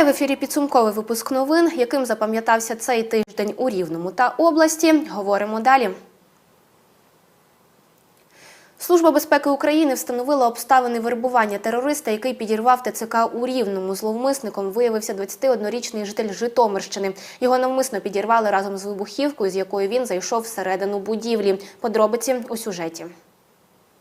Вітаю в ефірі підсумковий випуск новин, яким запам'ятався цей тиждень у Рівному та області. Говоримо далі. Служба безпеки України встановила обставини вербування терориста, який підірвав ТЦК у Рівному. Зловмисником виявився 21-річний житель Житомирщини. Його навмисно підірвали разом з вибухівкою, з якою він зайшов всередину будівлі. Подробиці у сюжеті.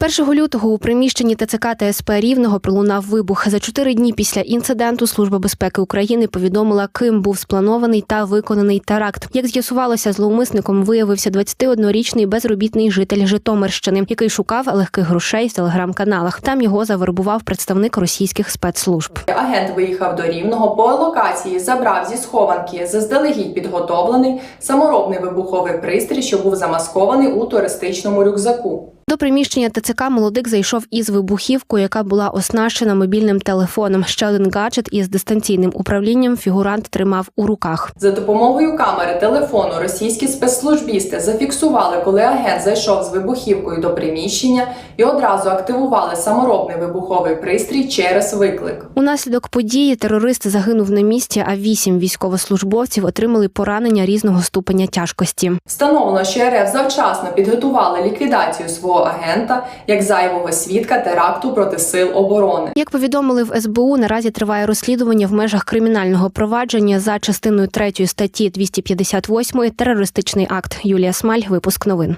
1 лютого у приміщенні ТЦК ТСП Рівного пролунав вибух. За чотири дні після інциденту Служба безпеки України повідомила, ким був спланований та виконаний теракт. Як з'ясувалося, зловмисником виявився 21-річний безробітний житель Житомирщини, який шукав легких грошей в телеграм-каналах. Там його завербував представник російських спецслужб. Агент виїхав до Рівного по локації, забрав зі схованки заздалегідь підготовлений саморобний вибуховий пристрій, що був замаскований у туристичному рюкзаку. До приміщення ТЦК молодик зайшов із вибухівкою, яка була оснащена мобільним телефоном. Ще один гаджет із дистанційним управлінням фігурант тримав у руках. За допомогою камери телефону російські спецслужбісти зафіксували, коли агент зайшов з вибухівкою до приміщення і одразу активували саморобний вибуховий пристрій через виклик. Унаслідок події терорист загинув на місці, а вісім військовослужбовців отримали поранення різного ступеня тяжкості. Встановлено, що РФ завчасно підготували ліквідацію свого агента як зайвого свідка теракту проти сил оборони. Як повідомили в СБУ, наразі триває розслідування в межах кримінального провадження за частиною 3 статті 258 терористичний акт. Юлія Смаль, випуск новин.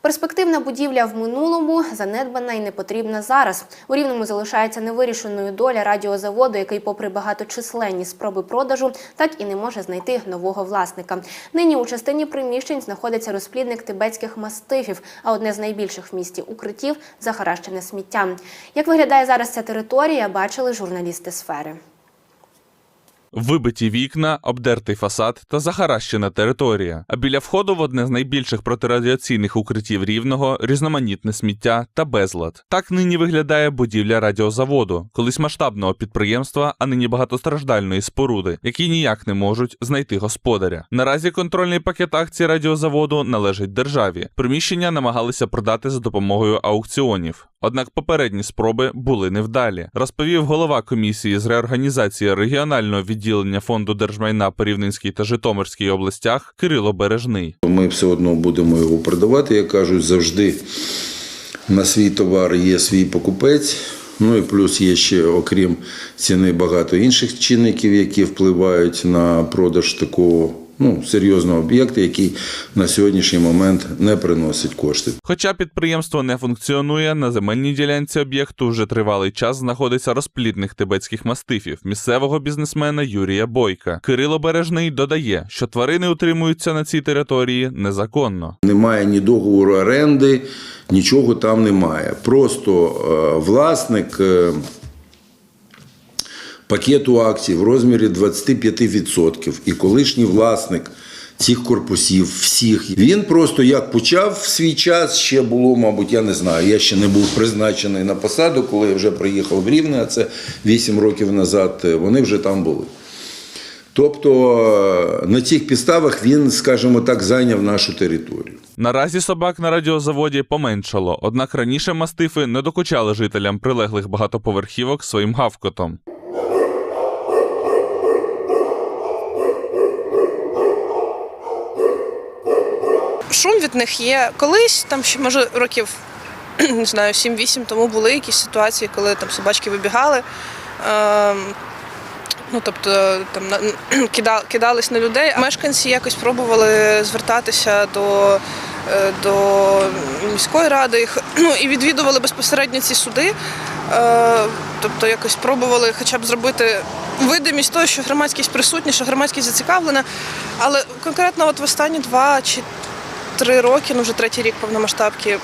Перспективна будівля в минулому занедбана і не потрібна зараз. У рівному залишається невирішеною доля радіозаводу, який, попри багаточисленні спроби продажу, так і не може знайти нового власника. Нині у частині приміщень знаходиться розплідник тибетських мастифів, а одне з найбільших в місті укриттів захаращене сміттям. Як виглядає зараз ця територія, бачили журналісти сфери. Вибиті вікна, обдертий фасад та захаращена територія. А біля входу в одне з найбільших протирадіаційних укриттів рівного різноманітне сміття та безлад. Так нині виглядає будівля радіозаводу, колись масштабного підприємства, а нині багатостраждальної споруди, які ніяк не можуть знайти господаря. Наразі контрольний пакет акцій радіозаводу належить державі. Приміщення намагалися продати за допомогою аукціонів. Однак попередні спроби були невдалі, розповів голова комісії з реорганізації регіонального відділення фонду держмайна по Рівненській та Житомирській областях Кирило Бережний. Ми все одно будемо його продавати. Як кажуть, завжди на свій товар є свій покупець. Ну і плюс є ще, окрім ціни, багато інших чинників, які впливають на продаж такого ну, серйозного об'єкта, який на сьогоднішній момент не приносить кошти. Хоча підприємство не функціонує, на земельній ділянці об'єкту вже тривалий час знаходиться розплідних тибетських мастифів місцевого бізнесмена Юрія Бойка. Кирило Бережний додає, що тварини утримуються на цій території незаконно. Немає ні договору оренди, нічого там немає. Просто е, власник е, пакету акцій в розмірі 25%. І колишній власник цих корпусів, всіх, він просто як почав в свій час, ще було, мабуть, я не знаю. Я ще не був призначений на посаду, коли я вже приїхав в Рівне, а це 8 років назад, е, вони вже там були. Тобто е, на цих підставах він, скажімо так, зайняв нашу територію. Наразі собак на радіозаводі поменшало, однак раніше мастифи не докучали жителям прилеглих багатоповерхівок своїм гавкотом. Шум від них є. Колись, там ще може років не знаю, 7-8 тому були якісь ситуації, коли там собачки вибігали. Ем, ну, тобто там кида, кидались на людей. Мешканці якось пробували звертатися до, е, до міської ради ну, і відвідували безпосередньо ці суди. Е, тобто якось пробували хоча б зробити видимість того, що громадськість присутня, що громадськість зацікавлена. Але конкретно от в останні два чи три роки, ну вже третій рік повномасштабки.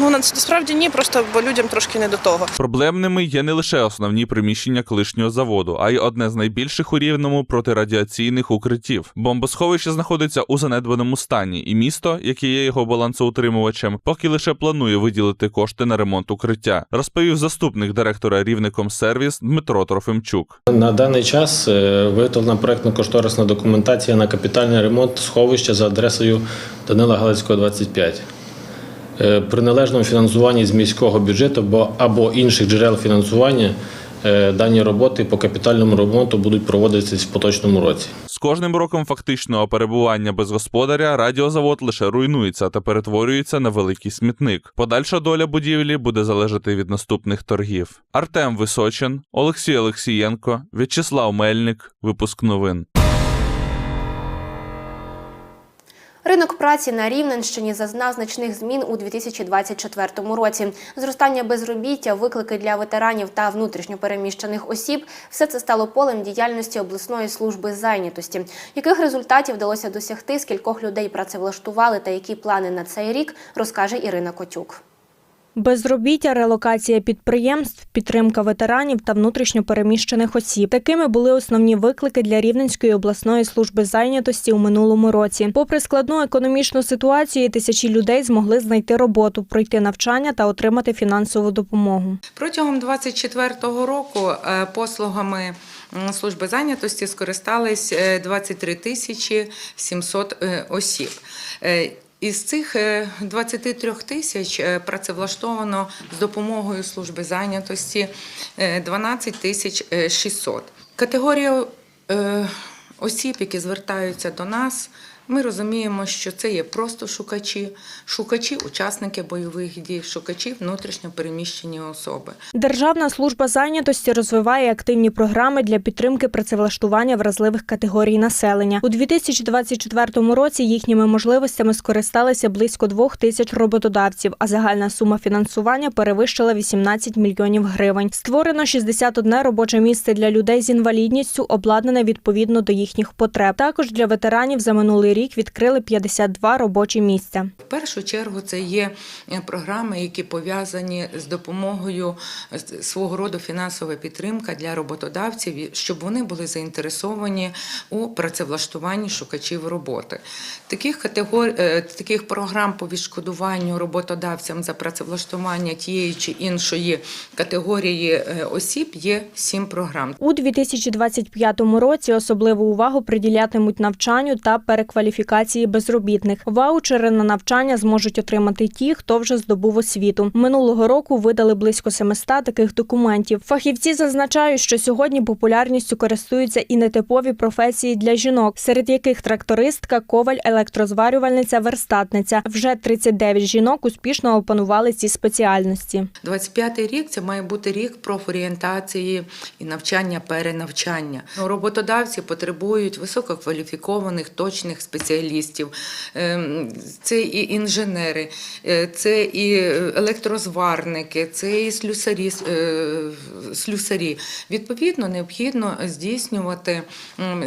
Ну насправді ні, просто бо людям трошки не до того. Проблемними є не лише основні приміщення колишнього заводу, а й одне з найбільших у рівному протирадіаційних укриттів. Бомбосховище знаходиться у занедбаному стані, і місто, яке є його балансоутримувачем, поки лише планує виділити кошти на ремонт укриття, розповів заступник директора рівником сервіс Дмитро Трофимчук. На даний час е, виготовлена проектно-кошторисна документація на капітальний ремонт сховища за адресою Данила Галицького, 25. Е, При належному фінансуванні з міського бюджету або, інших джерел фінансування е, дані роботи по капітальному ремонту будуть проводитись в поточному році. З кожним роком фактичного перебування без господаря радіозавод лише руйнується та перетворюється на великий смітник. Подальша доля будівлі буде залежати від наступних торгів. Артем Височин, Олексій Олексієнко, В'ячеслав Мельник. Випуск новин. Ринок праці на Рівненщині зазнав значних змін у 2024 році. Зростання безробіття, виклики для ветеранів та внутрішньопереміщених осіб – все це стало полем діяльності обласної служби зайнятості. Яких результатів вдалося досягти, скількох людей працевлаштували та які плани на цей рік, розкаже Ірина Котюк. Безробіття, релокація підприємств, підтримка ветеранів та внутрішньопереміщених осіб. Такими були основні виклики для Рівненської обласної служби зайнятості у минулому році. Попри складну економічну ситуацію, тисячі людей змогли знайти роботу, пройти навчання та отримати фінансову допомогу. Протягом 2024 року е, послугами служби зайнятості скористались е, 23 тисячі 700 е, осіб. Е, Із цих е, 23 тисяч е, працевлаштовано з допомогою служби зайнятості е, 12 тисяч е, 600. Категорія е, осіб, які звертаються до нас, ми розуміємо, що це є просто шукачі, шукачі, учасники бойових дій, шукачі внутрішньо переміщені особи. Державна служба зайнятості розвиває активні програми для підтримки працевлаштування вразливих категорій населення. У 2024 році їхніми можливостями скористалися близько двох тисяч роботодавців, а загальна сума фінансування перевищила 18 мільйонів гривень. Створено 61 робоче місце для людей з інвалідністю, обладнане відповідно до їхніх потреб. Також для ветеранів за минулий рік відкрили 52 робочі місця. В першу чергу це є е, програми, які пов'язані з допомогою е, свого роду фінансова підтримка для роботодавців, щоб вони були заінтересовані у працевлаштуванні шукачів роботи. Таких категорій, таких програм по відшкодуванню роботодавцям за працевлаштування тієї чи іншої категорії е, осіб є сім програм. У 2025 році особливу увагу приділятимуть навчанню та перекваліфікації безробітних. Ваучери на навчання зможуть отримати ті, хто вже здобув освіту. Минулого року видали близько 700 таких документів. Фахівці зазначають, що сьогодні популярністю користуються і нетипові професії для жінок, серед яких трактористка, коваль, електрозварювальниця, верстатниця. Вже 39 жінок успішно опанували ці спеціальності. 25-й рік це має бути рік профорієнтації і навчання перенавчання. Роботодавці потребують висококваліфікованих, точних спеціалістів. Ем, Це і інженери, е, це і електрозварники, це і слюсарі. е, слюсарі. Відповідно, необхідно здійснювати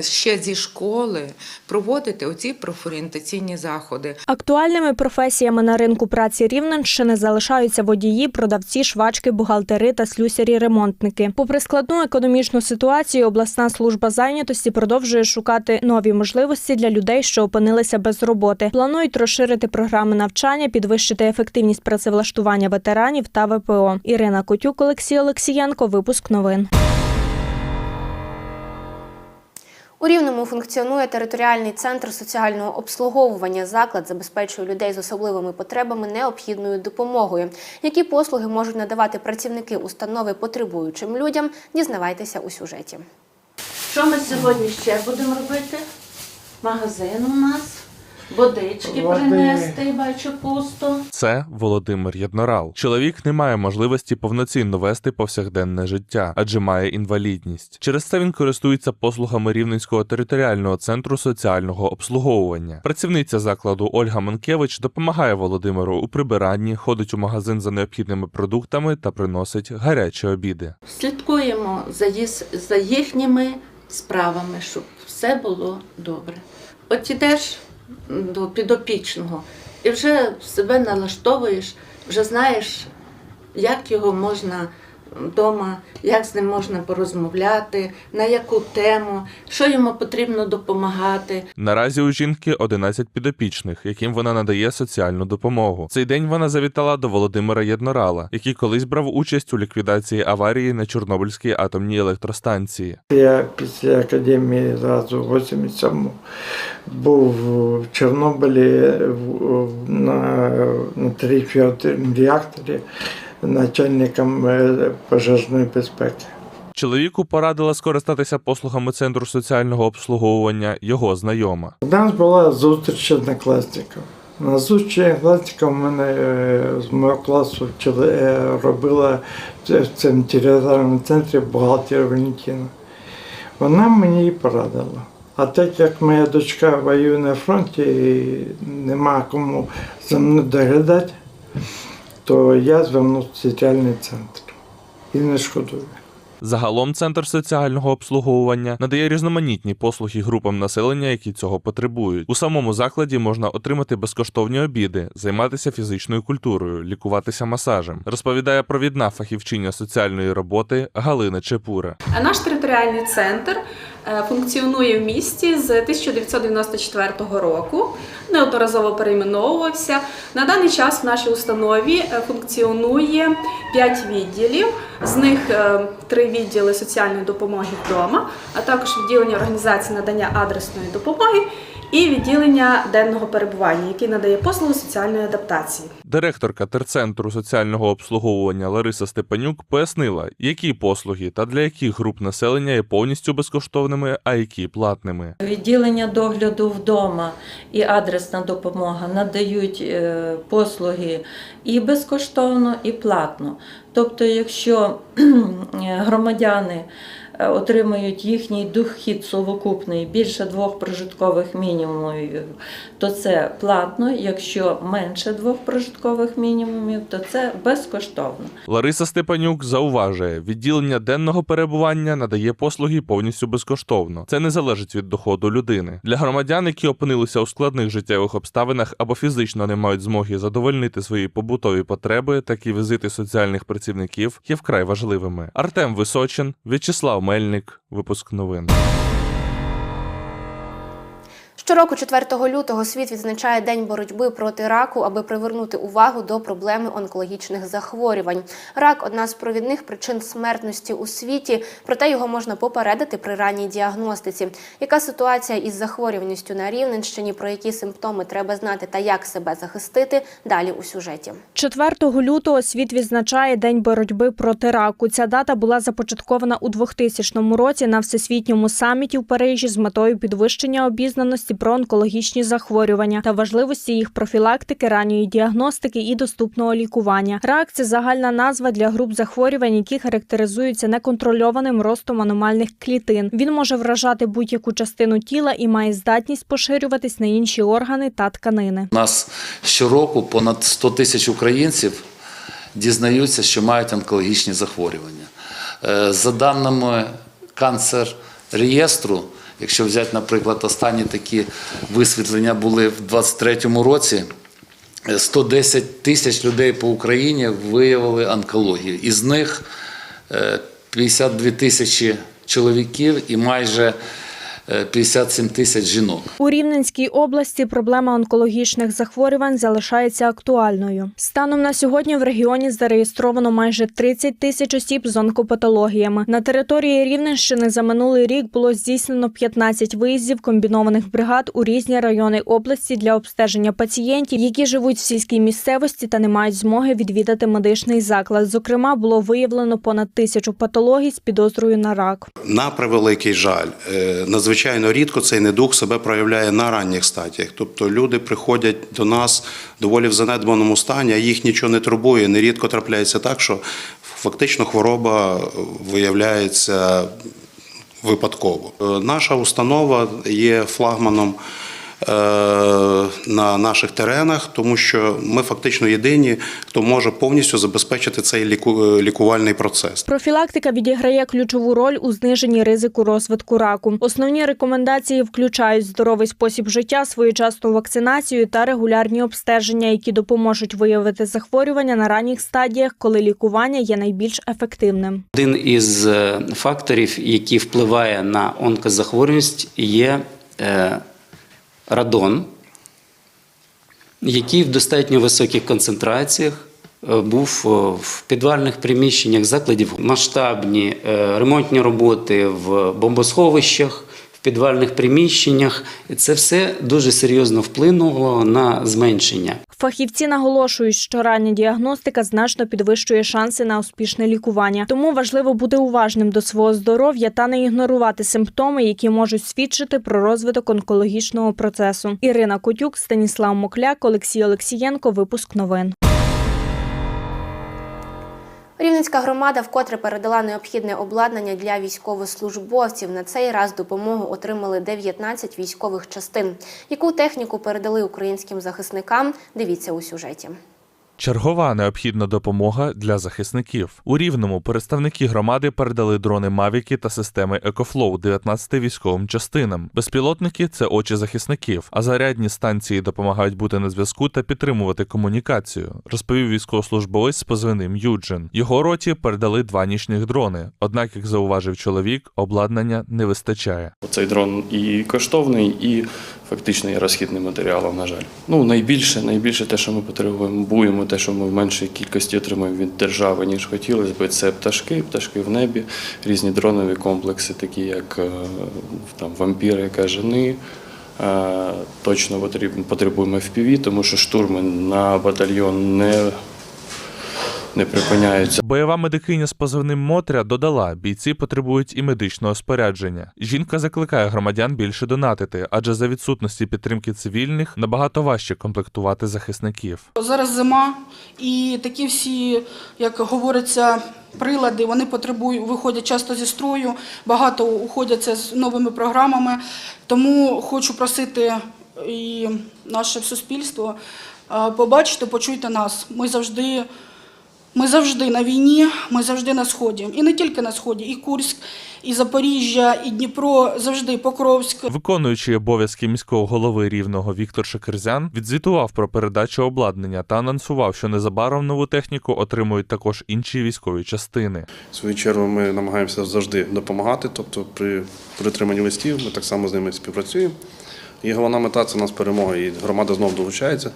ще зі школи, проводити оці профорієнтаційні заходи. Актуальними професіями на ринку праці Рівненщини залишаються водії, продавці, швачки, бухгалтери та слюсарі-ремонтники. Попри складну економічну ситуацію, обласна служба зайнятості продовжує шукати нові можливості для людей, що опинилися без роботи. Планують розширити програми навчання, підвищити ефективність працевлаштування ветеранів та ВПО. Ірина Котюк, Олексій Олексієнко. Випуск новин. У Рівному функціонує територіальний центр соціального обслуговування. Заклад забезпечує людей з особливими потребами необхідною допомогою. Які послуги можуть надавати працівники установи потребуючим людям? Дізнавайтеся у сюжеті. Що ми сьогодні ще будемо робити? Магазин у нас, водички принести, бачу пусто. Це Володимир Єднорал. Чоловік не має можливості повноцінно вести повсякденне життя, адже має інвалідність. Через це він користується послугами Рівненського територіального центру соціального обслуговування. Працівниця закладу Ольга Манкевич допомагає Володимиру у прибиранні, ходить у магазин за необхідними продуктами та приносить гарячі обіди. Слідкуємо за, за їхніми справами, щоб все було добре. От ідеш до підопічного і вже себе налаштовуєш, вже знаєш, як його можна вдома, як з ним можна порозмовляти, на яку тему, що йому потрібно допомагати. Наразі у жінки 11 підопічних, яким вона надає соціальну допомогу. Цей день вона завітала до Володимира Єднорала, який колись брав участь у ліквідації аварії на Чорнобильській атомній електростанції. Я після академії зразу в 87-му був в Чорнобилі на, на тричому реакторі начальником е, пожежної безпеки. Чоловіку порадила скористатися послугами центру соціального обслуговування його знайома. У нас була зустріч однокласників. На зустрічі однокласників в мене е, з мого класу е, робила в цьому територіальному центрі бухгалтер Валентина. Вона мені і порадила. А так як моя дочка воює на фронті і нема кому за мною доглядати, то я звернувся в соціальний центр і не шкодую. Загалом центр соціального обслуговування надає різноманітні послуги групам населення, які цього потребують. У самому закладі можна отримати безкоштовні обіди, займатися фізичною культурою, лікуватися масажем. Розповідає провідна фахівчиня соціальної роботи Галина Чепура. Наш територіальний центр функціонує в місті з 1994 року. Неодноразово перейменовувався. На даний час в нашій установі е, функціонує 5 відділів. З них е, три відділи соціальної допомоги вдома, а також відділення організації надання адресної допомоги і відділення денного перебування, який надає послуги соціальної адаптації. Директорка терцентру соціального обслуговування Лариса Степанюк пояснила, які послуги та для яких груп населення є повністю безкоштовними, а які платними. Відділення догляду вдома і адресна допомога надають е, послуги і безкоштовно, і платно. Тобто, якщо громадяни е, отримують їхній дохід совокупний більше двох прожиткових мінімумів, то це платно. Якщо менше двох прожиткових мінімумів, то це безкоштовно. Лариса Степанюк зауважує, відділення денного перебування надає послуги повністю безкоштовно. Це не залежить від доходу людини. Для громадян, які опинилися у складних життєвих обставинах або фізично не мають змоги задовольнити свої побутові потреби, такі візити соціальних працівників є вкрай важливими. Артем Височин, В'ячеслав Мельник, випуск новин. Щороку, 4 лютого, світ відзначає День боротьби проти раку, аби привернути увагу до проблеми онкологічних захворювань. Рак одна з провідних причин смертності у світі, проте його можна попередити при ранній діагностиці. Яка ситуація із захворюваністю на Рівненщині, про які симптоми треба знати та як себе захистити? Далі у сюжеті. 4 лютого світ відзначає День боротьби проти раку. Ця дата була започаткована у 2000 році на всесвітньому саміті в Парижі з метою підвищення обізнаності про онкологічні захворювання та важливості їх профілактики, ранньої діагностики і доступного лікування. Рак це загальна назва для груп захворювань, які характеризуються неконтрольованим ростом аномальних клітин. Він може вражати будь-яку частину тіла і має здатність поширюватись на інші органи та тканини. У нас щороку понад 100 тисяч українців дізнаються, що мають онкологічні захворювання. Е, За даними канцер реєстру, якщо взяти, наприклад, останні такі висвітлення були в 2023 році. е, 110 тисяч людей по Україні виявили онкологію. Із них е, 52 тисячі чоловіків і майже е, 57 тисяч жінок. У Рівненській області проблема онкологічних захворювань залишається актуальною. Станом на сьогодні в регіоні зареєстровано майже 30 тисяч осіб з онкопатологіями. На території Рівненщини за минулий рік було здійснено 15 виїздів комбінованих бригад у різні райони області для обстеження пацієнтів, які живуть в сільській місцевості та не мають змоги відвідати медичний заклад. Зокрема, було виявлено понад тисячу патологій з підозрою на рак. На превеликий жаль, е, надзвичайно рідко цей недуг себе проявляє на ранніх стадіях. Тобто люди приходять до нас доволі в занедбаному стані, а їх нічого не турбує. Нерідко трапляється так, що фактично хвороба виявляється випадково. Е, Наша установа є флагманом на наших теренах, тому що ми фактично єдині, хто може повністю забезпечити цей ліку- лікувальний процес. Профілактика відіграє ключову роль у зниженні ризику розвитку раку. Основні рекомендації включають здоровий спосіб життя, своєчасну вакцинацію та регулярні обстеження, які допоможуть виявити захворювання на ранніх стадіях, коли лікування є найбільш ефективним. Один із е, факторів, який впливає на онкозахворюваність, є е, радон, який в достатньо високих концентраціях е, був е, в підвальних приміщеннях закладів масштабні е, ремонтні роботи в бомбосховищах, підвальних приміщеннях. Це все дуже серйозно вплинуло на зменшення. Фахівці наголошують, що рання діагностика значно підвищує шанси на успішне лікування. Тому важливо бути уважним до свого здоров'я та не ігнорувати симптоми, які можуть свідчити про розвиток онкологічного процесу. Ірина Котюк, Станіслав Мокляк, Олексій Олексієнко. Випуск новин. Рівненська громада вкотре передала необхідне обладнання для військовослужбовців. На цей раз допомогу отримали 19 військових частин. Яку техніку передали українським захисникам? Дивіться у сюжеті. Чергова необхідна допомога для захисників. У Рівному представники громади передали дрони Мавіки та системи Екофлоу 19 військовим частинам. Безпілотники це очі захисників, а зарядні станції допомагають бути на зв'язку та підтримувати комунікацію, розповів військовослужбовець з позивним Юджин. Його роті передали два нічних дрони. Однак, як зауважив чоловік, обладнання не вистачає. Цей дрон і коштовний, і фактично є розхідним матеріалом, на жаль. Ну, найбільше, найбільше те, що ми потребуємо, те, що ми в меншій кількості отримуємо від держави, ніж хотілося б, це пташки, пташки в небі, різні дронові комплекси, такі як е, там, вампіри, яка жени. Е, Точно потрібно- потребуємо FPV, тому що штурми на батальйон не, не припиняються. Бойова медикиня з позивним Мотря додала, бійці потребують і медичного спорядження. Жінка закликає громадян більше донатити, адже за відсутності підтримки цивільних набагато важче комплектувати захисників. Зараз зима, і такі всі, як говориться, прилади вони потребують, виходять часто зі строю, багато уходяться з новими програмами. Тому хочу просити і наше суспільство побачити, почуйте нас. Ми завжди. Ми завжди на війні, ми завжди на сході, і не тільки на сході, і Курськ, і Запоріжжя, і Дніпро, завжди Покровськ. Виконуючий обов'язки міського голови рівного Віктор Шекерзян відзвітував про передачу обладнання та анонсував, що незабаром нову техніку отримують також інші військові частини. В свою чергу ми намагаємося завжди допомагати, тобто при притриманні листів ми так само з ними співпрацюємо. І головна мета це у нас перемога. І громада знов долучається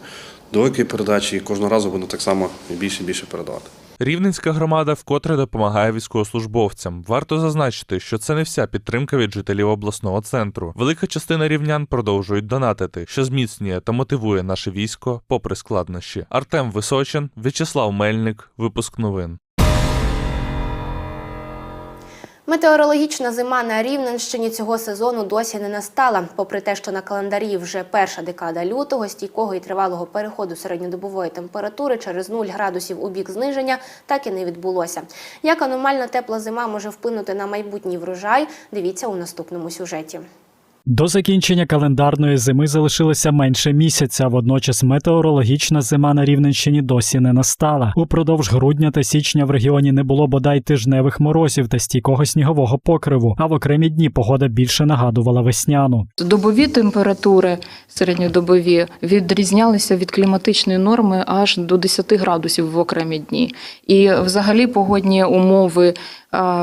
до великої передачі, і кожного разу буде так само більше і більше передавати. Рівненська громада вкотре допомагає військовослужбовцям. Варто зазначити, що це не вся підтримка від жителів обласного центру. Велика частина рівнян продовжують донатити, що зміцнює та мотивує наше військо попри складнощі. Артем Височин, В'ячеслав Мельник, випуск новин. Метеорологічна зима на Рівненщині цього сезону досі не настала. Попри те, що на календарі вже перша декада лютого, стійкого і тривалого переходу середньодобової температури через 0 градусів у бік зниження так і не відбулося. Як аномальна тепла зима може вплинути на майбутній врожай? Дивіться у наступному сюжеті. До закінчення календарної зими залишилося менше місяця. Водночас метеорологічна зима на Рівненщині досі не настала. Упродовж грудня та січня в регіоні не було бодай тижневих морозів та стійкого снігового покриву. А в окремі дні погода більше нагадувала весняну. Добові температури середньодобові відрізнялися від кліматичної норми аж до 10 градусів в окремі дні. І взагалі погодні умови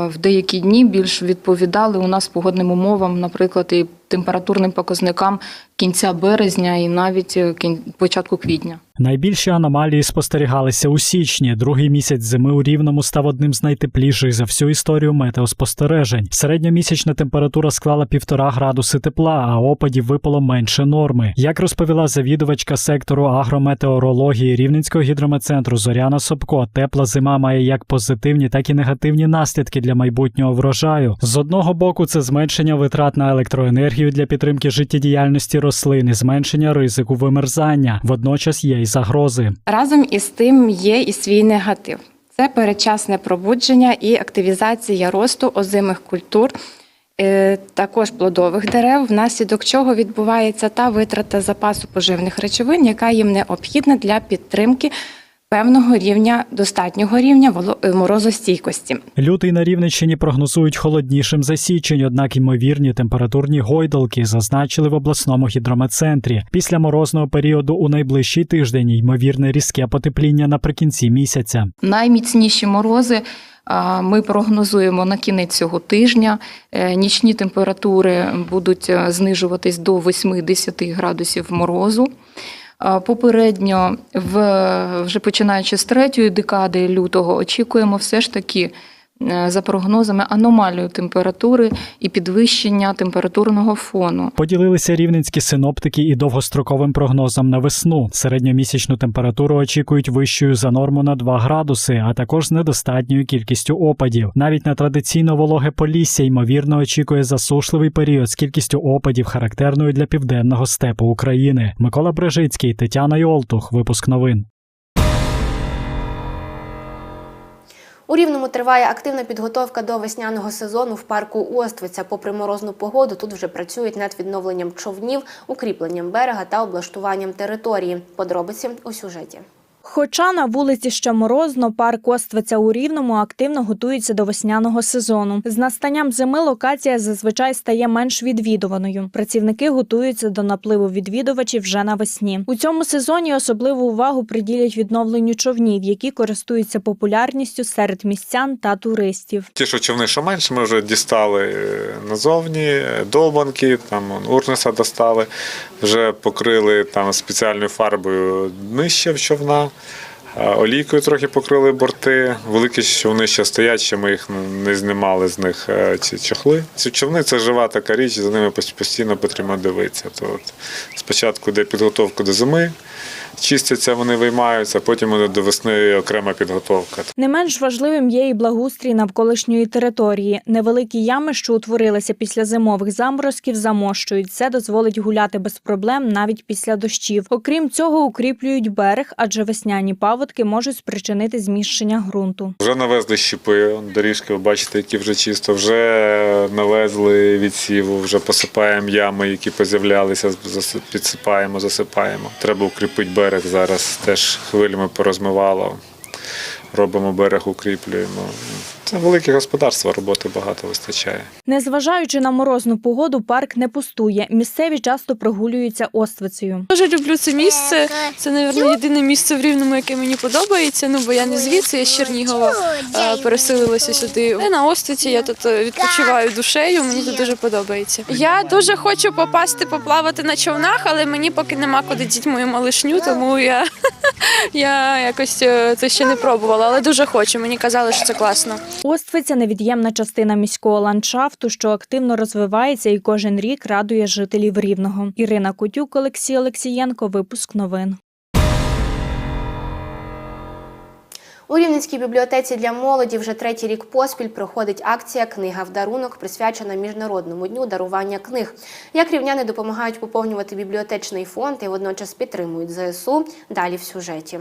в деякі дні більш відповідали у нас погодним умовам, наприклад, і температурним показникам кінця березня і навіть е, початку квітня. Найбільші аномалії спостерігалися у січні. Другий місяць зими у Рівному став одним з найтепліших за всю історію метеоспостережень. Середньомісячна температура склала півтора градуси тепла, а опадів випало менше норми. Як розповіла завідувачка сектору агрометеорології Рівненського гідрометцентру Зоряна Собко, тепла зима має як позитивні, так і негативні наслідки для майбутнього врожаю. З одного боку, це зменшення витрат на електроенергію для підтримки життєдіяльності рослин і зменшення ризику вимерзання. Водночас є й загрози. Разом із тим є і свій негатив. Це передчасне пробудження і активізація росту озимих культур, е, також плодових дерев, внаслідок чого відбувається та витрата запасу поживних речовин, яка їм необхідна для підтримки певного рівня, достатнього рівня е, морозостійкості. Лютий на Рівненщині прогнозують холоднішим за січень, однак ймовірні температурні гойдалки зазначили в обласному гідрометцентрі. Після морозного періоду у найближчий тиждень ймовірне різке потепління наприкінці місяця. Найміцніші морози ми прогнозуємо на кінець цього тижня. Е, Нічні температури будуть е, знижуватись до 8-10 градусів морозу. Попередньо, в, вже починаючи з третьої декади лютого, очікуємо все ж таки за прогнозами аномалію температури і підвищення температурного фону. Поділилися рівненські синоптики і довгостроковим прогнозом на весну. Середньомісячну температуру очікують вищою за норму на 2 градуси, а також з недостатньою кількістю опадів. Навіть на традиційно вологе полісся ймовірно очікує засушливий період з кількістю опадів, характерною для південного степу України. Микола Брежицький, Тетяна Йолтух. Випуск новин. У Рівному триває активна підготовка до весняного сезону в парку Оствиця. Попри морозну погоду, тут вже працюють над відновленням човнів, укріпленням берега та облаштуванням території. Подробиці у сюжеті. Хоча на вулиці ще морозно, парк Оствиця у Рівному активно готується до весняного сезону. З настанням зими локація зазвичай стає менш відвідуваною. Працівники готуються до напливу відвідувачів вже навесні. У цьому сезоні особливу увагу приділять відновленню човнів, які користуються популярністю серед містян та туристів. Ті, що човни, що менше, ми вже дістали е, назовні, долбанки, там урнеса достали, вже покрили там спеціальною фарбою днище в човна, олійкою трохи покрили борти. Великі човни ще стоять, ще ми їх не знімали з них е, ці чохли. Ці човни це жива така річ, за ними постійно потрібно дивитися. То от спочатку йде підготовка до зими, чистяться, вони виймаються, потім до весни окрема підготовка. Не менш важливим є і благоустрій навколишньої території. Невеликі ями, що утворилися після зимових заморозків, замощують. Це дозволить гуляти без проблем навіть після дощів. Окрім цього, укріплюють берег, адже весняні паводки можуть спричинити зміщення ґрунту. Вже навезли щіпи, доріжки, ви бачите, які вже чисто, вже навезли відсіву, вже посипаємо ями, які поз'являлися, підсипаємо, засипаємо. Треба укріпити берег зараз, теж хвилями порозмивало. Робимо берег, укріплюємо. Це велике господарство, роботи багато вистачає. Незважаючи на морозну погоду, парк не пустує. Місцеві часто прогулюються оствицею. Дуже люблю це місце. Це, мабуть, єдине місце в Рівному, яке мені подобається. Ну, бо я не звідси, я з Чернігова переселилася сюди. На Остиці, я тут е, відпочиваю душею, мені тут дуже подобається. Я дуже хочу попасти, поплавати на човнах, але мені поки нема куди діти мою малишню, тому я, я якось е, це ще не пробувала, але дуже хочу. Мені казали, що це класно. Оствиця невід'ємна частина міського ландшафту, що активно розвивається і кожен рік радує жителів Рівного. Ірина Котюк, Олексій Олексієнко. Випуск новин. У Рівненській бібліотеці для молоді вже третій рік поспіль проходить акція Книга в дарунок, присвячена Міжнародному дню дарування книг. Як рівняни допомагають поповнювати бібліотечний фонд і водночас підтримують ЗСУ. Далі в сюжеті.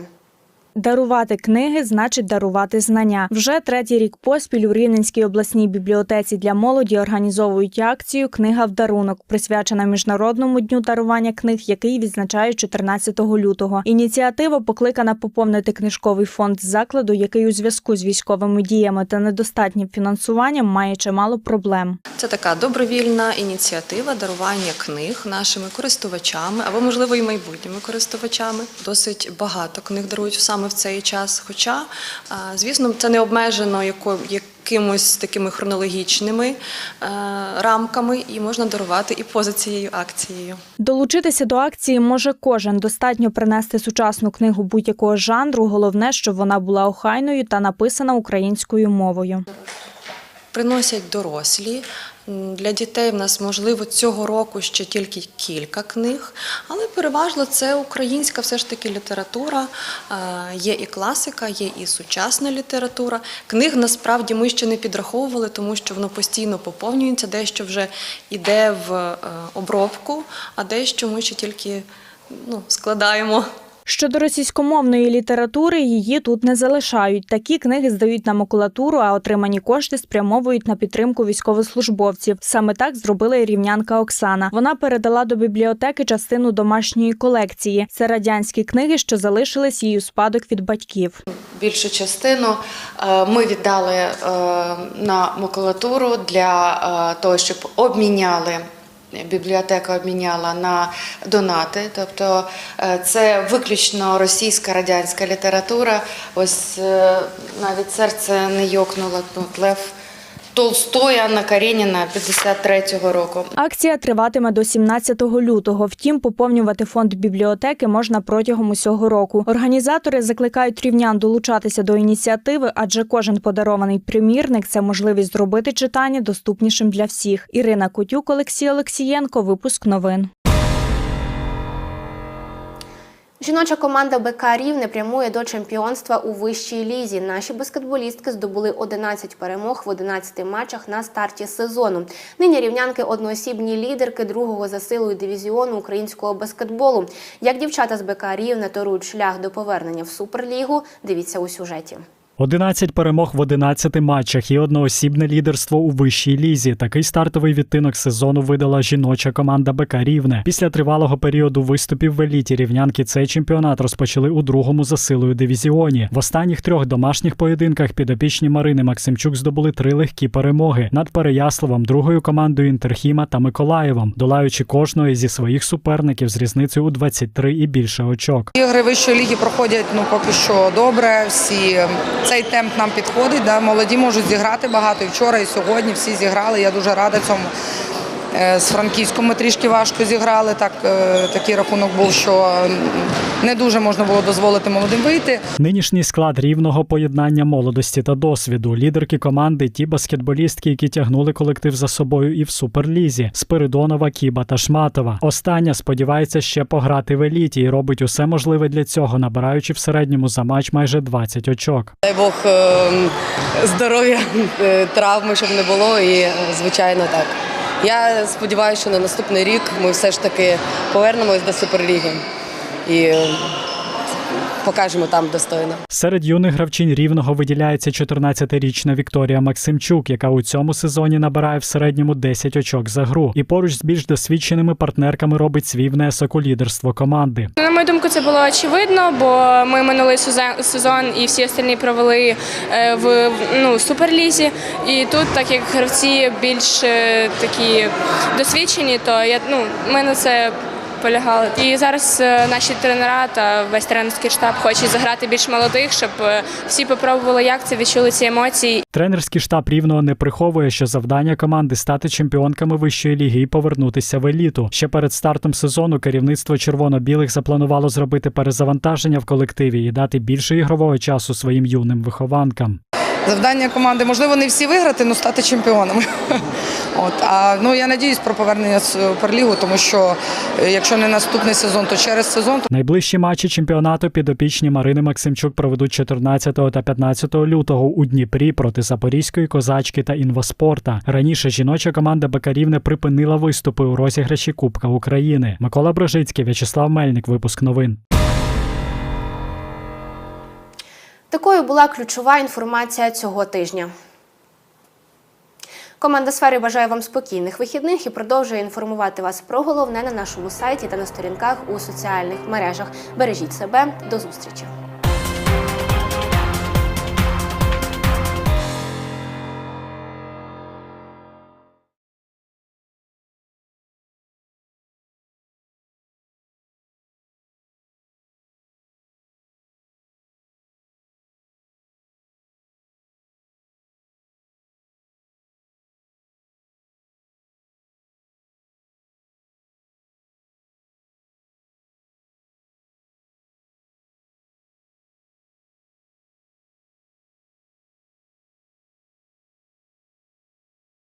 Дарувати книги значить дарувати знання. Вже третій рік поспіль у Рівненській обласній бібліотеці для молоді організовують акцію Книга в дарунок, присвячена міжнародному дню дарування книг, який відзначають 14 лютого. Ініціатива покликана поповнити книжковий фонд закладу, який у зв'язку з військовими діями та недостатнім фінансуванням має чимало проблем. Це така добровільна ініціатива дарування книг нашими користувачами або, можливо, і майбутніми користувачами. Досить багато книг дарують саме в цей час. Хоча, звісно, це не обмежено якимось такими хронологічними е, рамками, і можна дарувати і поза цією акцією. Долучитися до акції може кожен. Достатньо принести сучасну книгу будь-якого жанру. Головне, щоб вона була охайною та написана українською мовою. приносять дорослі. Для дітей в нас можливо цього року ще тільки кілька книг, але переважно це українська все ж таки література. Е, Є і класика, є і сучасна література. Книг насправді ми ще не підраховували, тому що воно постійно поповнюється, дещо вже йде в е, обробку, а дещо ми ще тільки ну, складаємо. Щодо російськомовної літератури, її тут не залишають. Такі книги здають на макулатуру, а отримані кошти спрямовують на підтримку військовослужбовців. Саме так зробила і рівнянка Оксана. Вона передала до бібліотеки частину домашньої колекції. Це радянські книги, що залишились їй у спадок від батьків. Більшу частину е, ми віддали е, на макулатуру для е, того, щоб обміняли. Бібліотека обміняла на донати, тобто е, це виключно російська радянська література. Ось е, навіть серце не йокнуло. Тут Лев Толстой Анна Кареніна 53-го року. Акція триватиме до 17 лютого. Втім, поповнювати фонд бібліотеки можна протягом усього року. Організатори закликають рівнян долучатися до ініціативи, адже кожен подарований примірник це можливість зробити читання доступнішим для всіх. Ірина Кутюк, Олексій Олексієнко. Випуск новин. Жіноча команда БК Рівне прямує до чемпіонства у вищій лізі. Наші баскетболістки здобули 11 перемог в 11 матчах на старті сезону. Нині рівнянки одноосібні лідерки другого за силою дивізіону українського баскетболу. Як дівчата з БК Рівне торують шлях до повернення в суперлігу, дивіться у сюжеті. 11 перемог в 11 матчах і одноосібне лідерство у вищій лізі. Такий стартовий відтинок сезону видала жіноча команда БК Рівне. Після тривалого періоду виступів в еліті рівнянки цей чемпіонат розпочали у другому за силою дивізіоні. В останніх трьох домашніх поєдинках підопічні Марини Максимчук здобули три легкі перемоги над Переяславом, другою командою Інтерхіма та Миколаєвом, долаючи кожного зі своїх суперників з різницею у 23 і більше очок. Ігри вищої ліги проходять ну поки що добре. Всі цей темп нам підходить. Да? Молоді можуть зіграти багато. І вчора, і сьогодні всі зіграли. Я дуже рада цьому. Е, З Франківськом ми трішки важко зіграли. Так е, такий рахунок був, що не дуже можна було дозволити молодим вийти. Нинішній склад рівного поєднання молодості та досвіду. Лідерки команди ті баскетболістки, які тягнули колектив за собою і в суперлізі Спиридонова, Кіба та Шматова. Остання сподівається ще пограти в еліті і робить усе можливе для цього, набираючи в середньому за матч майже 20 очок. Дай Бог е, здоров'я, е, травми, щоб не було, і звичайно так. Я сподіваюся, що на наступний рік ми все ж таки повернемось до Суперліги. І покажемо там достойно. Серед юних гравчинь рівного виділяється 14-річна Вікторія Максимчук, яка у цьому сезоні набирає в середньому 10 очок за гру, і поруч з більш досвідченими партнерками робить свій внесок у лідерство команди. На мою думку, це було очевидно, бо ми минулий сезон- сезон і всі остальні провели е, в ну, суперлізі. І тут, так як гравці більш е, такі досвідчені, то я ну ми на це полягали. І зараз е, наші тренера та весь тренерський штаб хочуть заграти більш молодих, щоб е, всі попробували, як це відчули ці емоції. Тренерський штаб рівного не приховує, що завдання команди стати чемпіонками вищої ліги і повернутися в еліту. Ще перед стартом сезону керівництво червоно-білих запланувало зробити перезавантаження в колективі і дати більше ігрового часу своїм юним вихованкам. Завдання команди, можливо, не всі виграти, але стати чемпіонами. От а ну я надіюсь про повернення в Суперлігу, тому що е, якщо не наступний сезон, то через сезон. Найближчі матчі чемпіонату підопічні Марини Максимчук проведуть 14 та 15 лютого у Дніпрі проти Запорізької козачки та інваспорта. Раніше жіноча команда Бакарівне припинила виступи у розіграші Кубка України. Микола Брожицький, В'ячеслав Мельник. Випуск новин. Такою була ключова інформація цього тижня. Команда сфери бажає вам спокійних вихідних і продовжує інформувати вас про головне на нашому сайті та на сторінках у соціальних мережах. Бережіть себе, до зустрічі!